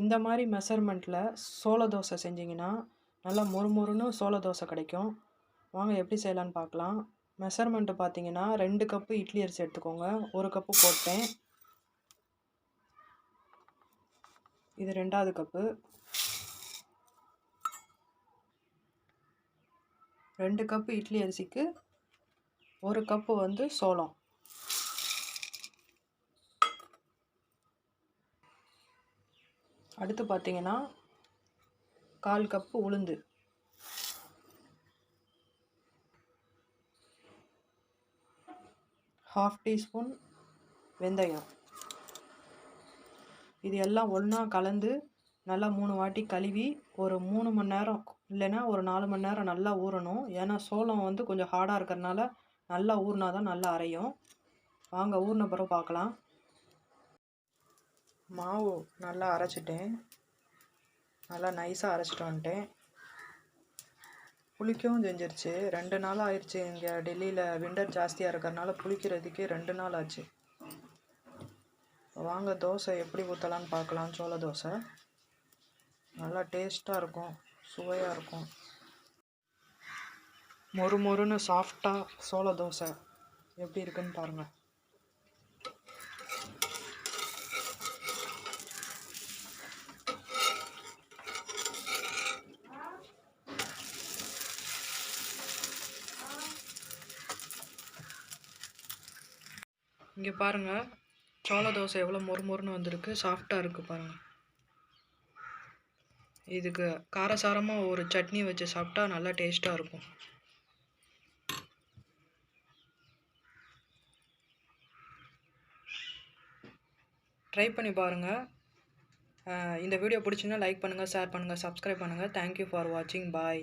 இந்த மாதிரி மெஷர்மெண்ட்டில் சோள தோசை செஞ்சிங்கன்னா நல்லா மொறுமொறுன்னு சோள தோசை கிடைக்கும். வாங்க எப்படி செய்யலான்னு பார்க்கலாம். மெஷர்மெண்ட்டு பார்த்தீங்கன்னா ரெண்டு கப்பு இட்லி அரிசி எடுத்துக்கோங்க. ஒரு கப்பு போட்டேன். இது ரெண்டாவது கப்பு ரெண்டு கப்பு இட்லி அரிசிக்கு ஒரு கப்பு வந்து சோளம். அடுத்து பார்த்தீங்கன்னா கால் கப்பு உளுந்து. ஹாஃப் டீஸ்பூன் வெந்தயம். இது எல்லாம் ஒன்றா கலந்து நல்லா மூணு வாட்டி கழுவி ஒரு மூணு மணி நேரம் இல்லைன்னா ஒரு நாலு மணி நேரம் நல்லா ஊறணும். ஏன்னா சோளம் வந்து கொஞ்சம் ஹார்டாக இருக்கிறனால நல்லா ஊறினா தான் நல்லா அரையும். வாங்க ஊறின பிறகு பார்க்கலாம். மாவு நல்லா அரைச்சிட்டேன். நல்லா நைஸாக அரைச்சிட்டு வந்துட்டேன். புளிக்கவும் செஞ்சிருச்சு. ரெண்டு நாள் ஆயிடுச்சு இங்கே டெல்லியில் விண்டர் ஜாஸ்தியாக இருக்கிறனால புளிக்கிறதுக்கே ரெண்டு நாள் ஆச்சு. வாங்க தோசை எப்படி ஊற்றலான்னு பார்க்கலாம். சோள தோசை. நல்லா டேஸ்ட்டாக இருக்கும். சுவையாக இருக்கும். மொறு மொறுன்னு சாஃப்டாக சோள தோசை எப்படி இருக்குன்னு பாருங்கள் இங்கே பாருங்கள் சோள தோசை எவ்வளோ மொறு மொறுன்னு வந்திருக்கு. சாஃப்டாக இருக்குது பாருங்கள் இதுக்கு காரசாரமாக ஒரு சட்னி வச்சு சாப்பிட்டா நல்லா டேஸ்ட்டாக இருக்கும். ட்ரை பண்ணி பாருங்கள் இந்த வீடியோ பிடிச்சிங்கன்னா லைக் பண்ணுங்கள் ஷேர் பண்ணுங்கள் சப்ஸ்கிரைப் பண்ணுங்கள் தேங்க்யூ ஃபார் வாட்சிங் பாய்